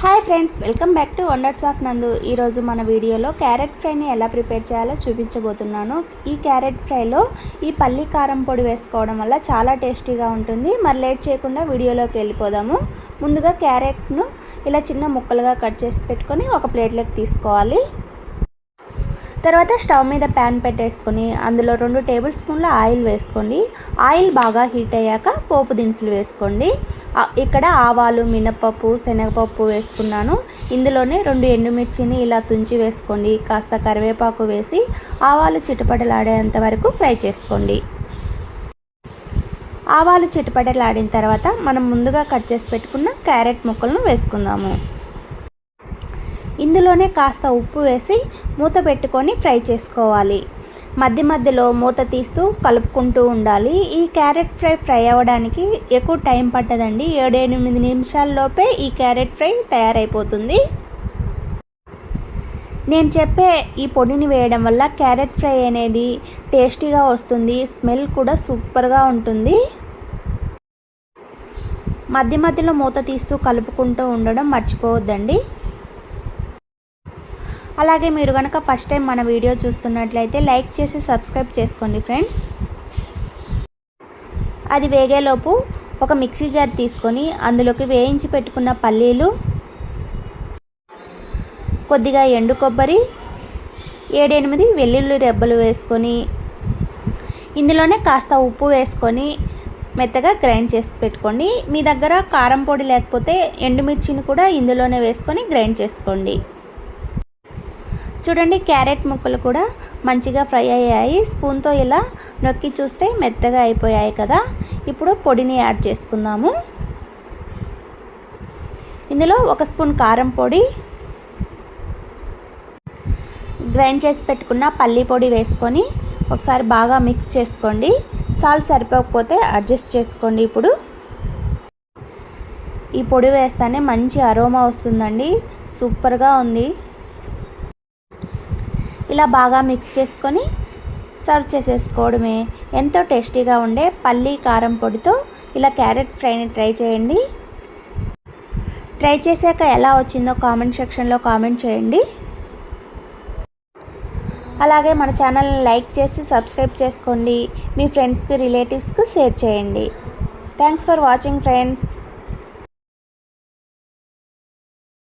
Hi friends welcome back to wonders of Nandu. ఈరోజు మన వీడియోలో క్యారెట్ ఫ్రైని ఎలా ప్రిపేర్ చేయాలో చూపించబోతున్నాను. ఈ క్యారెట్ ఫ్రైలో ఈ పల్లి కారం పొడి వేసుకోవడం వల్ల చాలా టేస్టీగా ఉంటుంది. మరి లేట్ చేయకుండా వీడియోలోకి వెళ్ళిపోదాము. ముందుగా క్యారెట్ను ఇలా చిన్న ముక్కలుగా కట్ చేసి పెట్టుకొని ఒక ప్లేట్లోకి తీసుకోవాలి. తర్వాత స్టవ్ మీద ప్యాన్ పెట్టేసుకొని అందులో రెండు టేబుల్ స్పూన్ల ఆయిల్ వేసుకోండి. ఆయిల్ బాగా హీట్ అయ్యాక పోపు దినుసులు వేసుకోండి. ఇక్కడ ఆవాలు మినపప్పు శనగపప్పు వేసుకున్నాను. ఇందులోనే రెండు ఎండుమిర్చిని ఇలా తుంచి వేసుకోండి. కాస్త కరివేపాకు వేసి ఆవాలు చిటపటలాడేంత వరకు ఫ్రై చేసుకోండి. ఆవాలు చిటపటలాడిన తర్వాత మనం ముందుగా కట్ చేసి పెట్టుకున్న క్యారెట్ ముక్కలను వేసుకుందాము. ఇందులోనే కాస్త ఉప్పు వేసి మూత పెట్టుకొని ఫ్రై చేసుకోవాలి. మధ్య మధ్యలో మూత తీస్తూ కలుపుకుంటూ ఉండాలి. ఈ క్యారెట్ ఫ్రై ఫ్రై అవ్వడానికి ఎక్కువ టైం పట్టదండి. ఏడెనిమిది నిమిషాల్లోపే ఈ క్యారెట్ ఫ్రై తయారైపోతుంది. నేను చెప్పే ఈ పొడిని వేయడం వల్ల క్యారెట్ ఫ్రై అనేది టేస్టీగా వస్తుంది. స్మెల్ కూడా సూపర్గా ఉంటుంది. మధ్య మధ్యలో మూత తీస్తూ కలుపుకుంటూ ఉండడం మర్చిపోవద్దండి. అలాగే మీరు కనుక ఫస్ట్ టైం మన వీడియో చూస్తున్నట్లయితే లైక్ చేసి సబ్స్క్రైబ్ చేసుకోండి ఫ్రెండ్స్ అది వేగేలోపు ఒక మిక్సీ జార్ తీసుకొని అందులోకి వేయించి పెట్టుకున్న పల్లీలు కొద్దిగా ఎండు కొబ్బరి ఏడెనిమిది వెల్లుల్లి రెబ్బలు వేసుకొని ఇందులోనే కాస్త ఉప్పు వేసుకొని మెత్తగా గ్రైండ్ చేసి పెట్టుకోండి. మీ దగ్గర కారం పొడి లేకపోతే ఎండుమిర్చిని కూడా ఇందులోనే వేసుకొని గ్రైండ్ చేసుకోండి. చూడండి క్యారెట్ ముక్కలు కూడా మంచిగా ఫ్రై అయ్యాయి. స్పూన్తో ఇలా నొక్కి చూస్తే మెత్తగా అయిపోయాయి కదా. ఇప్పుడు పొడిని యాడ్ చేసుకుందాము. ఇందులో ఒక స్పూన్ కారం పొడి గ్రైండ్ చేసి పెట్టుకున్న పల్లి పొడి వేసుకొని ఒకసారి బాగా మిక్స్ చేసుకోండి. సాల్ట్ సరిపోకపోతే అడ్జస్ట్ చేసుకోండి ఇప్పుడు. ఈ పొడి వేస్తానే మంచి అరోమా వస్తుందండి. సూపర్గా ఉంది. ఇలా బాగా మిక్స్ చేసుకొని సర్వ్ చేసేసుకోవడమే. ఎంతో టేస్టీగా ఉండే పల్లి కారం పొడితో ఇలా క్యారెట్ ఫ్రైని ట్రై చేయండి. ట్రై చేశాక ఎలా వచ్చిందో కామెంట్ సెక్షన్లో కామెంట్ చేయండి. అలాగే మన ఛానల్ని లైక్ చేసి సబ్స్క్రైబ్ చేసుకోండి. మీ ఫ్రెండ్స్కి రిలేటివ్స్కి షేర్ చేయండి. Thanks for watching friends